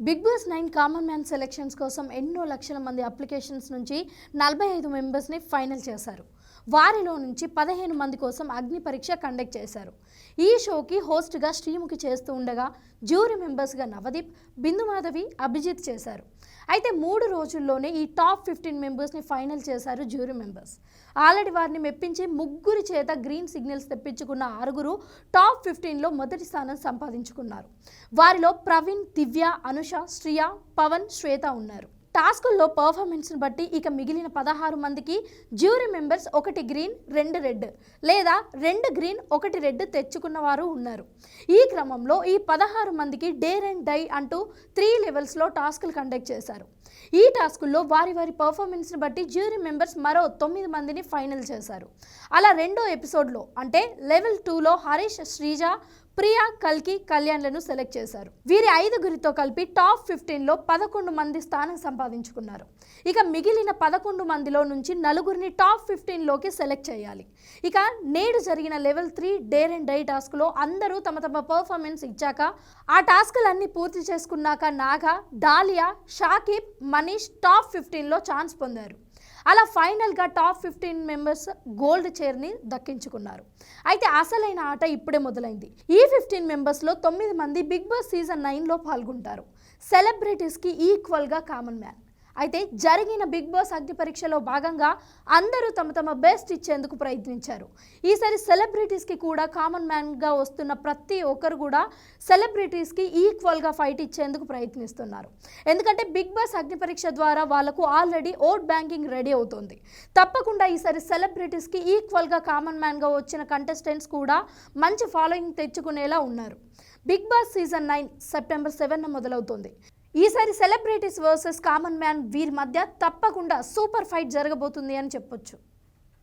Bigg Boss nine common man selections కోసం ఎన్నో లక్షల మంది అప్లికేషన్స్ నుంచి నలభై ఐదు మెంబర్స్ని ఫైనల్ చేశారు. వారిలో నుంచి పదిహేను మంది కోసం అగ్ని పరీక్ష కండక్ట్ చేశారు. ఈ షోకి హోస్ట్గా శ్రీముఖి చేస్తూ ఉండగా జ్యూరీ మెంబర్స్గా నవదీప్ బిందు మాధవి అభిజిత్ చేశారు. అయితే మూడు రోజుల్లోనే ఈ టాప్ ఫిఫ్టీన్ మెంబర్స్ని ఫైనల్ చేశారు జ్యూరీ మెంబర్స్ ఆల్రెడీ వారిని మెప్పించి ముగ్గురి చేత గ్రీన్ సిగ్నల్స్ తెప్పించుకున్న ఆరుగురు టాప్ ఫిఫ్టీన్లో మొదటి స్థానం సంపాదించుకున్నారు. వారిలో ప్రవీణ్ దివ్య అనుష శ్రియ పవన్ శ్వేత ఉన్నారు. టాస్కుల్లో పర్ఫార్మెన్స్ని బట్టి ఇక మిగిలిన పదహారు మందికి జ్యూరీ మెంబర్స్ ఒకటి గ్రీన్ రెండు రెడ్ లేదా రెండు గ్రీన్ ఒకటి రెడ్ తెచ్చుకున్న వారు ఉన్నారు. ఈ క్రమంలో ఈ పదహారు మందికి డేర్ అండ్ డై అంటూ త్రీ లెవెల్స్లో టాస్కులు కండక్ట్ చేశారు. ఈ టాస్కుల్లో వారి వారి పర్ఫార్మెన్స్ని బట్టి జ్యూరీ మెంబర్స్ మరో తొమ్మిది మందిని ఫైనల్ చేశారు. అలా రెండో ఎపిసోడ్లో అంటే లెవెల్ టూలో హరీష్ శ్రీజ ప్రియా కల్కి కళ్యాణ్లను సెలెక్ట్ చేశారు. వీరి ఐదుగురితో కలిపి టాప్ ఫిఫ్టీన్లో పదకొండు మంది స్థానం సంపాదించుకున్నారు. ఇక మిగిలిన పదకొండు మందిలో నుంచి నలుగురిని టాప్ ఫిఫ్టీన్లోకి సెలెక్ట్ చేయాలి. ఇక నేడు జరిగిన level three dare and die టాస్క్లో అందరూ తమ తమ పర్ఫార్మెన్స్ ఇచ్చాక ఆ టాస్క్లన్నీ పూర్తి చేసుకున్నాక నాగా డాలియా షాకిబ్ మనీష్ టాప్ ఫిఫ్టీన్లో ఛాన్స్ పొందారు. అలా ఫైనల్గా టాప్ ఫిఫ్టీన్ మెంబర్స్ గోల్డ్ చైర్ని దక్కించుకున్నారు. అయితే అసలైన ఆట ఇప్పుడే మొదలైంది. ఈ ఫిఫ్టీన్ మెంబర్స్లో తొమ్మిది మంది బిగ్ బాస్ సీజన్ నైన్లో పాల్గొంటారు. సెలబ్రిటీస్కి ఈక్వల్గా కామన్ మ్యాన్. అయితే జరిగిన బిగ్ బాస్ అగ్ని పరీక్షలో భాగంగా అందరూ తమ తమ బెస్ట్ ఇచ్చేందుకు ప్రయత్నించారు. ఈసారి సెలబ్రిటీస్కి కూడా కామన్ మ్యాన్గా వస్తున్న ప్రతి ఒక్కరు కూడా సెలబ్రిటీస్కి ఈక్వల్గా ఫైట్ ఇచ్చేందుకు ప్రయత్నిస్తున్నారు. ఎందుకంటే బిగ్ బాస్ అగ్ని పరీక్ష ద్వారా వాళ్ళకు ఆల్రెడీ ఓట్ బ్యాంకింగ్ రెడీ అవుతుంది. తప్పకుండా ఈసారి సెలబ్రిటీస్కి ఈక్వల్గా కామన్ మ్యాన్గా వచ్చిన కంటెస్టెంట్స్ కూడా మంచి ఫాలోయింగ్ తెచ్చుకునేలా ఉన్నారు. Bigg Boss season nine September seven మొదలవుతుంది. ఈసారి సెలబ్రిటీస్ వర్సెస్ కామన్ మ్యాన్ వీరి మధ్య తప్పకుండా సూపర్ ఫైట్ జరగబోతుంది అని చెప్పొచ్చు.